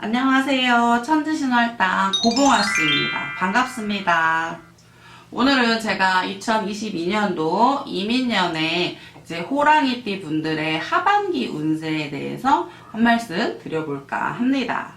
안녕하세요. 천지신월당 고봉아씨입니다. 반갑습니다. 오늘은 제가 2022년도 이민년에 이제 호랑이띠 분들의 하반기 운세에 대해서 한 말씀 드려볼까 합니다.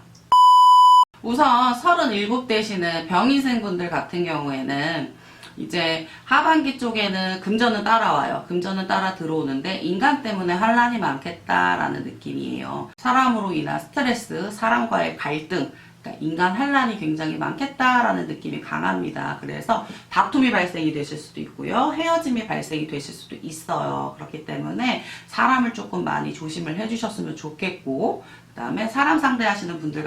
우선 37 되시는 병인생 분들 같은 경우에는 이제 하반기 쪽에는 금전은 따라와요. 금전은 따라 들어오는데 인간 때문에 환란이 많겠다라는 느낌이에요. 사람으로 인한 스트레스, 사람과의 갈등, 그러니까 인간 환란이 굉장히 많겠다라는 느낌이 강합니다. 그래서 다툼이 발생이 되실 수도 있고요. 헤어짐이 발생이 되실 수도 있어요. 그렇기 때문에 사람을 조금 많이 조심을 해주셨으면 좋겠고, 그 다음에 사람 상대하시는 분들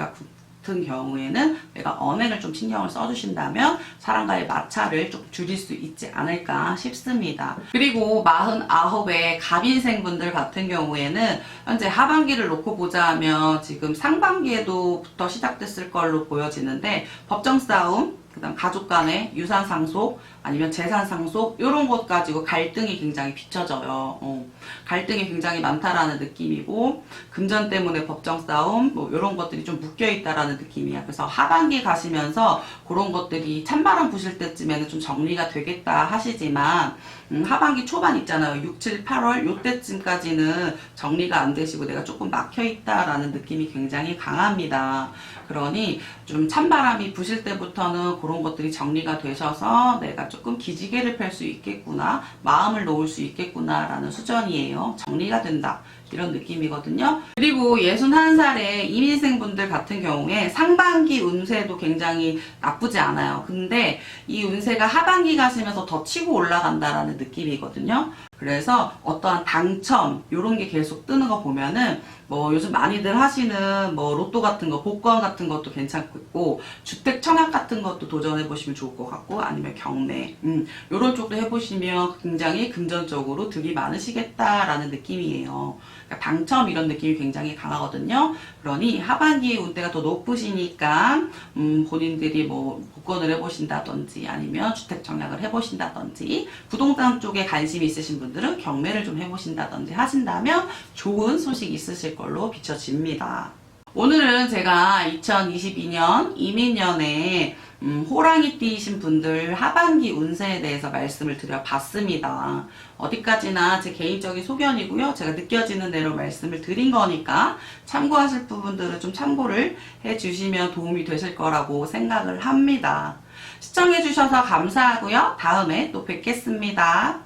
같은 경우에는 내가 언행을 좀 신경을 써주신다면 사람과의 마찰을 좀 줄일 수 있지 않을까 싶습니다. 그리고 49의 갑인생 분들 같은 경우에는 현재 하반기를 놓고 보자면 지금 상반기에도부터 시작됐을 걸로 보여지는데 법정 싸움, 그 다음 가족 간의 유산 상속 아니면 재산 상속 이런 것 가지고 갈등이 굉장히 비춰져요. 어, 갈등이 굉장히 많다라는 느낌이고 금전 때문에 법정 싸움 뭐 이런 것들이 좀 묶여 있다라는 느낌이야. 그래서 하반기 가시면서 그런 것들이 찬바람 부실 때쯤에는 좀 정리가 되겠다 하시지만 음, 하반기 초반 있잖아요. 6, 7, 8월 요때쯤까지는 정리가 안 되시고 내가 조금 막혀 있다라는 느낌이 굉장히 강합니다. 그러니 좀 찬바람이 부실 때부터는 그런 것들이 정리가 되셔서 내가 조금 기지개를 펼 수 있겠구나, 마음을 놓을 수 있겠구나라는 수전이에요. 정리가 된다. 이런 느낌이거든요. 그리고 61살의 이민생분들 같은 경우에 상반기 운세도 굉장히 나쁘지 않아요. 근데 이 운세가 하반기 가시면서 더 치고 올라간다라는 느낌이거든요. 그래서 어떠한 당첨 이런 게 계속 뜨는 거 보면은 뭐 요즘 많이들 하시는 뭐 로또 같은 거 복권 같은 것도 괜찮고 주택 청약 같은 것도 도전해 보시면 좋을 것 같고 아니면 경매 음 요런 쪽도 해보시면 굉장히 금전적으로 득이 많으시겠다라는 느낌이에요. 그러니까 당첨 이런 느낌이 굉장히 강하거든요. 그러니 하반기 운대가 더 높으시니까 음 본인들이 뭐 복권을 해보신다든지 아니면 주택 청약을 해보신다든지 부동산 쪽에 관심이 있으신 분들은 경매를 좀 해보신다든지 하신다면 좋은 소식 있으실 걸로 비춰집니다. 오늘은 제가 2022년 이민년에 음, 호랑이띠이신 분들 하반기 운세에 대해서 말씀을 드려봤습니다. 어디까지나 제 개인적인 소견이고요. 제가 느껴지는 대로 말씀을 드린 거니까 참고하실 부분들은 좀 참고를 해주시면 도움이 되실 거라고 생각을 합니다. 시청해주셔서 감사하고요. 다음에 또 뵙겠습니다.